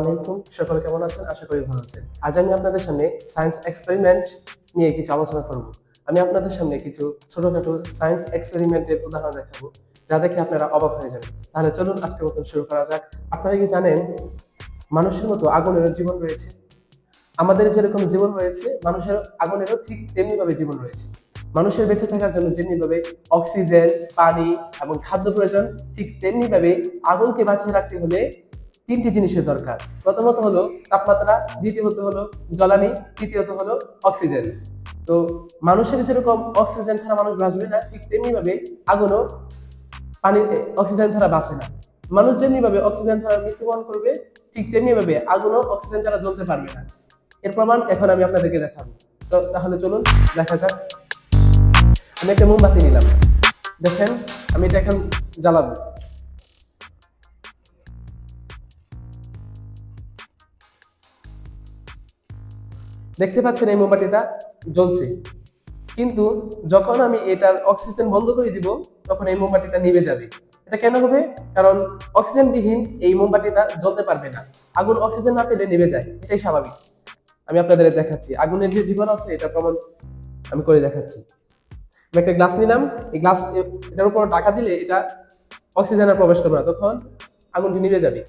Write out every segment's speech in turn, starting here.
আলাইকুম। সকলে কেমন আছেন? আশা করি ভালো আছেন। আজ আমি আপনাদের সামনে সায়েন্স এক্সপেরিমেন্ট নিয়ে কিছু আলোচনা করব। আমি আপনাদের সামনে কিছু ছোটখাটো সায়েন্স এক্সপেরিমেন্টের উদাহরণ দেখাবো, যা দেখে আপনারা অবাক হয়ে যাবেন। তাহলে চলুন মতন শুরু করা যাক। আপনারা কি জানেন, মানুষের মতো আগুনেরও জীবন রয়েছে? আমাদের যেরকম জীবন রয়েছে, মানুষের আগুনেরও ঠিক তেমনি ভাবে জীবন রয়েছে। মানুষের বেঁচে থাকার জন্য যেমনি ভাবে অক্সিজেন পানি এবং খাদ্য প্রয়োজন, ঠিক তেমনি ভাবে আগুনকে বাঁচিয়ে রাখতে হলে তিনটি জিনিসের দরকার। প্রথমত হলো তাপমাত্রা, দ্বিতীয়ত হলো জ্বালানি, তৃতীয়ত হলো অক্সিজেন। তো মানুষের যেরকম অক্সিজেন ছাড়া মানুষ বাঁচবে না, ঠিক তেমনি ভাবে আগুনও পানি, অক্সিজেন ছাড়া বাঁচে না। মানুষ যেমনি ভাবে অক্সিজেন ছাড়া মৃত্যুবরণ করবে, ঠিক তেমনি ভাবে আগুনও অক্সিজেন ছাড়া জ্বলতে পারবে না। এর প্রমাণ এখন আমি আপনাদেরকে দেখাবো। তো তাহলে চলুন, দেখা যাক। আমি একটা মোমবাতি নিলাম। দেখেন, আমি এটা এখন জ্বালাবো। দেখতে পাচ্ছেন এই মোমবাতিটা জ্বলছে। কিন্তু যখন আমি এটার অক্সিজেন বন্ধ করে দিব, তখন এই মোমবাতিটা নিভে যাবে। এটা কেন হবে? কারণ অক্সিজেন বিহীন এই মোমবাতিটা জ্বলতে পারবে না। আগুন অক্সিজেন না পেলে নিভে যায়। এটাই স্বাভাবিক। আমি আপনাদের দেখাচ্ছি। আগুনের যে জীবন আছে, এটা প্রমাণ আমি করে দেখাচ্ছি। আমি একটা গ্লাস নিলাম। এই গ্লাস, এটার উপর টাকা দিলে এটা অক্সিজেন আর প্রবেশ করবে না। তখন আগুনটি নিভে যাবে।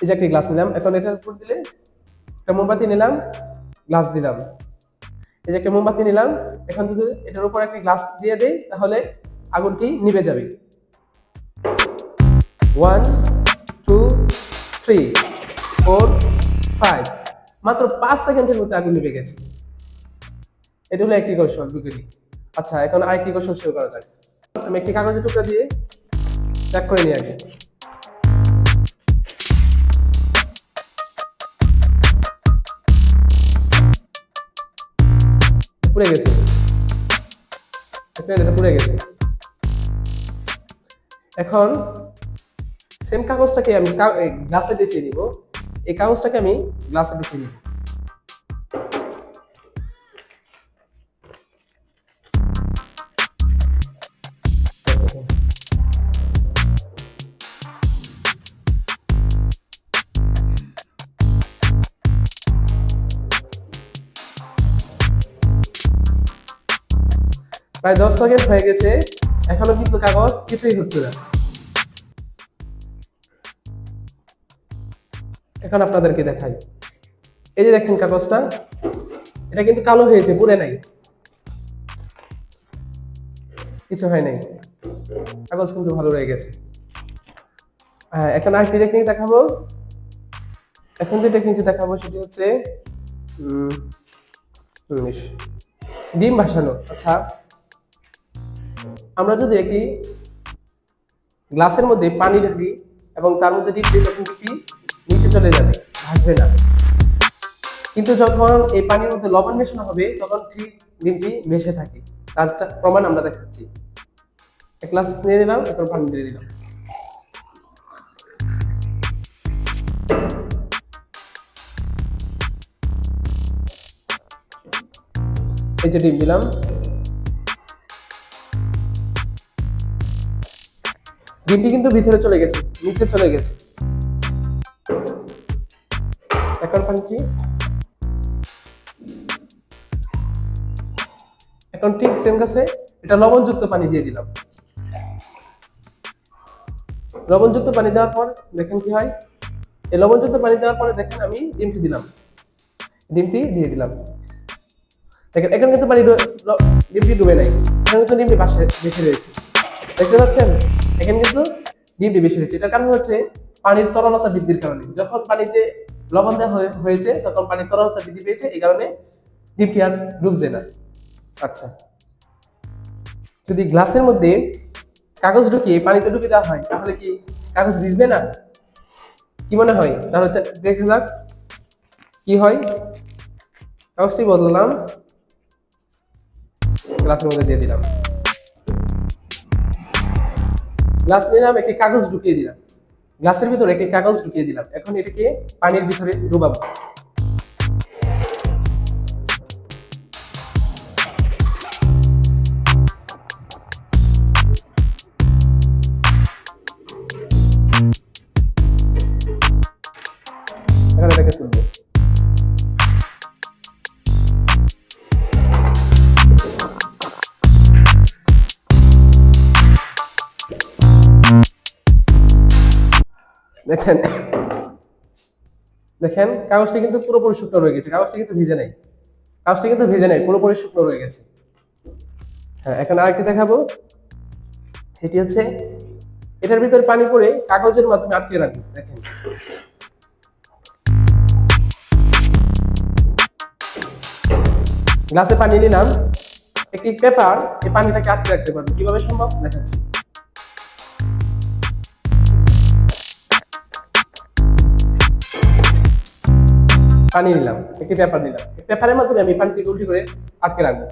এই যে একটা গ্লাস নিলাম। এখন এটার উপর দিলে একটা মোমবাতি নিলাম গ্লাস দিলাম। এই যে একটা মোমবাতি নিলাম, এখন যদি এটার উপর একটা গ্লাস দিয়ে দেই, তাহলে আগুনটি নিভে যাবে। One two three four five মাত্র পাঁচ সেকেন্ডের মধ্যে আগুন নিভে গেছে। এটা হলো একটি কৌশল, বিজ্ঞানী। আচ্ছা এখন আরেকটি কৌশল শুরু করা যাক। আমি একটি কাগজের টুকরা দিয়ে চেক করে নিই আগে। পুড়ে গেছে। এটা পুড়ে গেছে। এখন সেম কাগজটাকে আমি গ্লাসে বেছিয়ে নিব। এই কাগজটাকে আমি গ্লাসে বেছিয়ে নিব। প্রায় দশ সেকেন্ড হয়ে গেছে। এখনও কিন্তু কাগজ কিছুই হচ্ছে না। এখন আপনাদেরকে দেখাই। এই যে দেখছেন কাগজটা, এটা কিন্তু কালো হয়েছে, পুড়ে নাই। কিছু হয় নাই। কাগজ কিন্তু ভালো রয়ে গেছে। এখন আরেকটি টেকনিক দেখাবো। এখন যে টেকনিকটি দেখাবো সেটি হচ্ছে ডিম ভাসানো। আচ্ছা আমরা যদি একটি গ্লাসের মধ্যে পানি ঢালি এবং তার মধ্যে দিই তখন ডিপটি নিচে চলে যাবে, ভাসবে না। কিন্তু যখন এই পানির মধ্যে লবণ মেশানো হবে, তখন ঠিক ডিমটি ভেসে থাকে? তার প্রমাণ আমরা দেখাচ্ছি। এক গ্লাস নিয়ে নিলাম এখন পানি দিয়ে দিলাম। এই যে ডিম দিলাম। ডিমটি কিন্তু ভিতরে চলে গেছে, নিচে চলে গেছে। এখন কি? এখন ঠিক সেম কাছে, এটা লবণযুক্ত পানি দিয়ে দিলাম। লবণযুক্ত পানি দেওয়ার পর দেখেন কি হয়? এই লবণযুক্ত পানি দেওয়ার পরে দেখেন আমি ডিমটি দিলাম। ডিমটি দিয়ে দিলাম। দেখেন, এখানে কিন্তু পানি ডিমটি ডুবে নাই। এখানে কিন্তু ডিমটি পাশে বেশি রয়েছে। দেখতে পাচ্ছেন? এখানে কিন্তু ডিমটি বেশি হয়েছে। এটার কারণ হচ্ছে পানির তরলতা বৃদ্ধির কারণে। যখন পানিতে লবণ দেওয়া হয়েছে, তখন পানির তরলতা বৃদ্ধি পেয়েছে, এই কারণে ডিমটি আর ডুবছে না। আচ্ছা। যদি গ্লাসের মধ্যে কাগজ ঢুকিয়ে পানিতে ঢুকে দেওয়া হয়, তাহলে কি কাগজ ভিজবে না? কি মনে হয়? তাহলে দেখে যাক কি হয়। কাগজটি বদলাম গ্লাসের মধ্যে দিয়ে দিলাম। গ্লাস নিলাম, একটি কাগজ ঢুকিয়ে দিলাম। গ্লাসের ভিতরে একটি কাগজ ঢুকিয়ে দিলাম। এখন এটাকে পানির ভিতরে ডুবাবো। এখানে এটাকে তুলবো দেখেন। দেখেন, কাগজটা কিন্তু পুরোপুরি শুকনো রয়ে গেছে। কাগজটা কিন্তু ভিজে নাই। কাগজটা কিন্তু ভিজে নাই পুরোপুরি শুকনো রয়ে গেছে। হ্যাঁ এখন আরেকটা দেখাবো। এটি হচ্ছে, এটার ভিতরে পানি পড়ে কাগজের মাধ্যমে আটকে রাখব। দেখেন। গ্লাসে পানি নিলাম। একটি পেপার, এই পানিটাকে আটকে রাখতে পারবে। কীভাবে সম্ভব? দেখাচ্ছি। পানি নিলাম, একটি পেপার নিলাম। পেপারের মাধ্যমে আমি পানিটিকে উল্টি করে আটকে রাখব।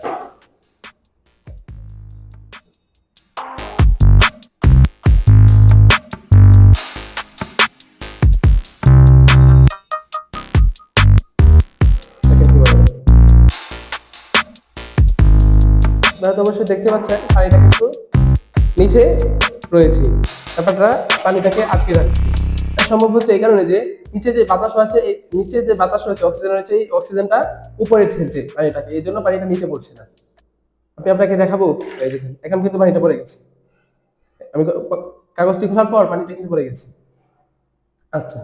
আপনারা তো অবশ্যই দেখতে পাচ্ছেন, পানিটা কিন্তু নিচে রয়েছে। ব্যাপারটা পানিটাকে আটকে রাখছে। সম্ভব হচ্ছে এই কারণে যে নিচে যে বাতাস আছে, এই নিচে যে বাতাস রয়েছে অক্সিজেন রয়েছে, এই অক্সিজেনটা উপরে ঠেলছে পানিটাকে। এই জন্য পানিটা নিচে পড়ছে না। আমি আপনাকে দেখাবো, এই দেখেন, এখন কিন্তু পানিটা পড়ে গেছে। আমি কাগজটি খোলার পর পানিটা কিন্তু পড়ে গেছে। আচ্ছা।